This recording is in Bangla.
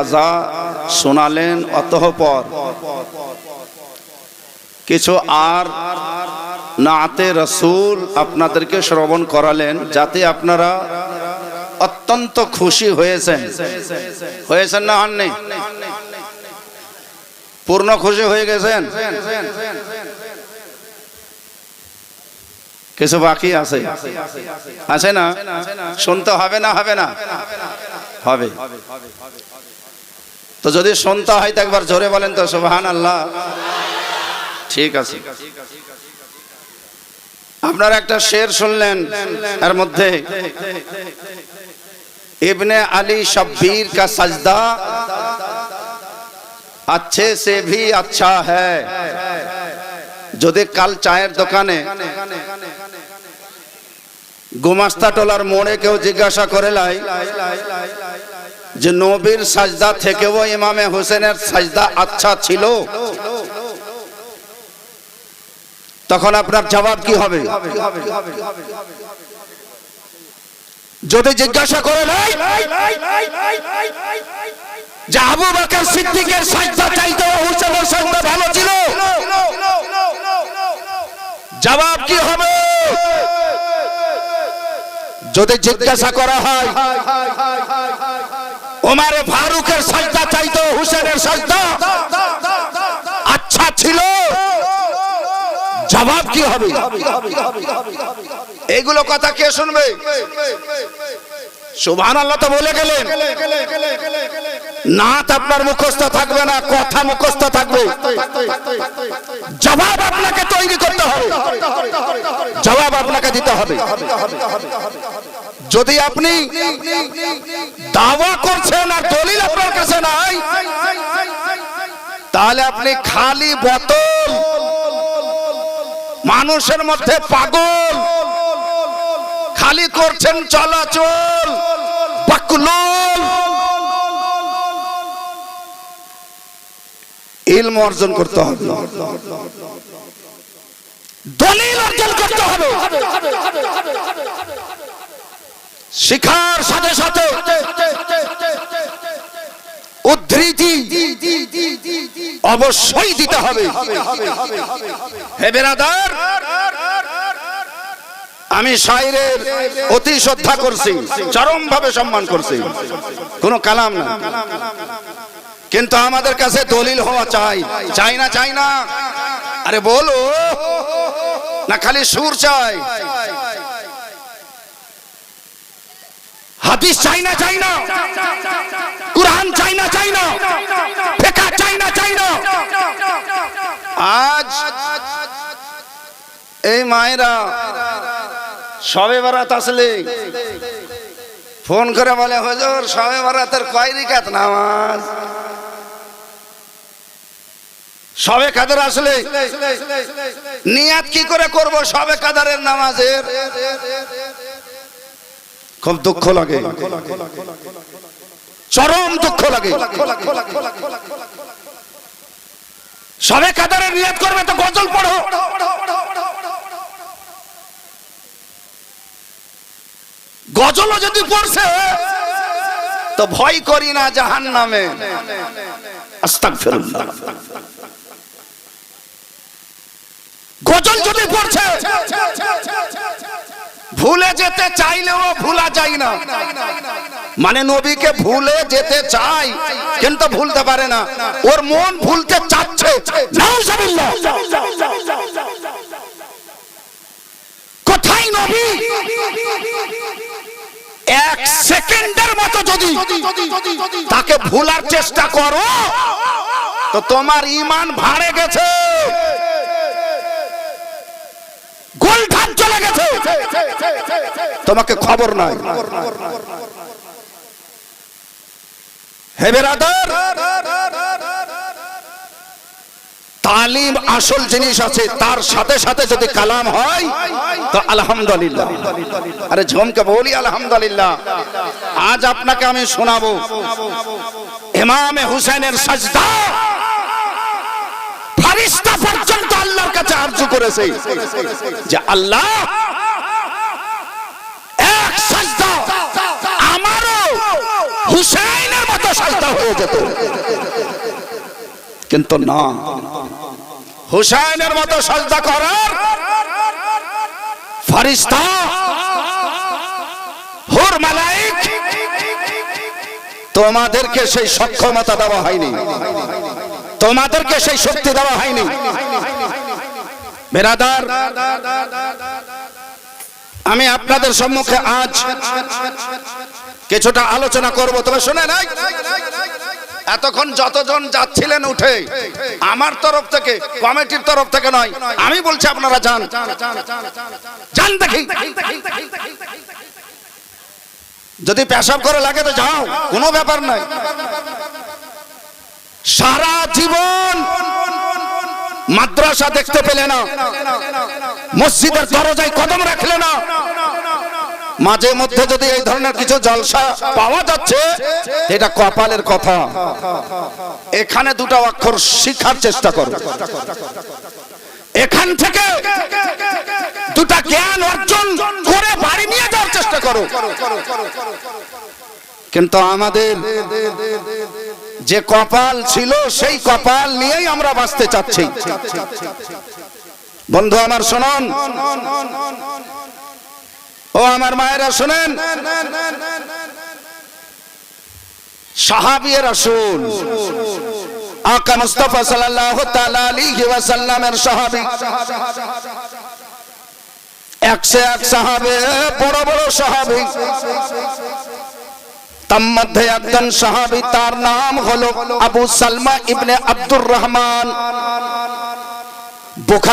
আজা শোনালেন অতঃপর। কিছু আর নাতে রসুল আপনাদেরকে শ্রবণ করালেন যাতে আপনারা অত্যন্ত খুশি হয়েছেন। হয়েছেন না হননি? পূর্ণ খুশি হয়ে গেছেন? কিছু বাকি আছে? আছে না? শুনতে হবে না হবে না? হবে। তো যদি শুনতে হয় তো একবার জোরে বলেন তো সুবহান আল্লাহ ঠিক আছে আপনারা একটা শের শুনলেন এর মধ্যে इब्ने अली शब्बीर का सजदा अच्छे से भी अच्छा है যদি কাল চায়ের দোকানে গুমাস্তা টোলার মোড়ে কেউ জিজ্ঞাসা করে লাই যে নবীর সাজদা থেকেও ইমামে হোসেনের সাজদা আচ্ছা ছিল। তখন আপনার জবাব কি হবে? যদি জিজ্ঞাসা করে যে আবু বকর সিদ্দিকের সাজদা চাইতে হোসেনের সাজদা ভালো ছিল, জবাব কি হবে? যদি জিজ্ঞাসা করা হয় ওমারে ফারুকের সাজদা চাইতো, হুসেনের সাজদা। আচ্ছা ছিল। জবাব কি হবে? এগুলো কথা কে শুনবে? সুবহান আল্লাহ তো বলে গেলেন। নাত আপনার মুখস্থ থাকবে না, কথা মুখস্থ থাকবে। জবাব আপনাকে তৈরি করতে হবে। জবাব আপনাকে দিতে হবে। যদি আপনি দাওয়া করছেন আর দলিল আপনার কাছে নাই, তাহলে আপনি খালি বোতল। মানুষের মধ্যে পাগল। খালি করছেন চলাচল। ইলম অর্জন করতে হবে। দলিল অর্জন করতে হবে। শিখার সাথে সাথে উদ্ধৃতি অবশ্যই দিতে হবে। হে বেরাদার আমি শাইরের অতি শ্রদ্ধা করছি চরম ভাবে সম্মান করছি। কোনো কালাম না। কিন্তু আমাদের কাছে দলিল হওয়া চাই। চাই না চাই না। আরে বলো, না খালি সুর চাই। হাদিস চাই না চাই না। কোরআন চাই না চাই না। ফেকা চাই না চাই না। আজ এই মায়েরা সবে বারাত আসলে। ফোন করে বলে, হুজুর, সবে বারাতের কয় রিকাত নামাজ? সবে কাদের আসলে? নিয়াত কি করে করব সবে কাদারের নামাজের? খুব দুঃখ লাগে। চরম দুঃখ লাগে। সবে কাদারের নিয়াত করবে তো গজল পড়ো। গজলও যদি পড়ছে, তো ভয় করি না জাহান নামে গজল যদি পড়ছে, ভুলে যেতে চাইলেও ভুলা যায় না। মানে নবীকে ভুলে যেতে চাই, কিন্তু ভুলতে পারে না। ওর মন ভুলতে চাচ্ছে। কোথায় নবী? এক সেকেন্ডের মতো যদি তাকে ভোলার চেষ্টা করো, তো তোমার ইমান ভাড়ে গেছে। গোলধান চলে গেছে। তোমাকে খবর নাই। হে বেরাদার তালিম আসল জিনিস আছে, তার সাথে সাথে যদি কালাম হয়, তো আলহামদুলিল্লাহ। আরে ঝমকে বলি আলহামদুলিল্লাহ। আজ আপনাকে আমি শোনাবো, ইমামে হুসেনের সাজদা। ফারিস্তা পর্যন্ত আল্লাহর কাছে আরজু করেছে যে আল্লাহ, এক সাজদা আমারও হুসাইনের মতো সাজদা হয়ে যেত। কিন্তু না। হুসাইনের মতো সাজদা করার ফারিস্তা, হুর মালাইক, তোমাদেরকে সেই সক্ষমতা দেওয়া হয়নি। তোমাদেরকে সেই শক্তি দেওয়া হয়নি। বেরাদার, আমি আপনাদের সম্মুখে আজ কিছুটা আলোচনা করব। তবে শুনে নাই এতক্ষণ যতজন যাচ্ছিলেন উঠে, আমার তরফ থেকে, কমিটির তরফ থেকে নয়, আমি বলছি আপনারা যান। যান দেখি। যদি পেশাব করে লাগে তো যাও, কোনো ব্যাপার নাই। সারা জীবন মাদ্রাসা দেখতে পেলে না, মসজিদের দরজায় কদম রাখলে না মাঝে মধ্যে যদি এই ধরনের কিছু জলসা পাওয়া যাচ্ছে, এটা কপালের কথা। এখানে দুটো অক্ষর শিখার চেষ্টা করো। এখান থেকে দুটা জ্ঞান অর্জন করে বাড়ি নিয়ে যাওয়ার চেষ্টা করো। কিন্তু আমাদের যে কপাল ছিল, সেই কপাল নিয়েই আমরা বাঁচতে চাচ্ছি। বন্ধু আমার শোনন ও আমার মায়েরা, শোনেন। সাহাবিয়ে রাসূল, আকা একশো এক সাহাবে, বড় বড় সাহাবী। তার মধ্যে একজন সাহাবী, তার নাম হলো আবু সালমা ইবনে আব্দুর রহমান।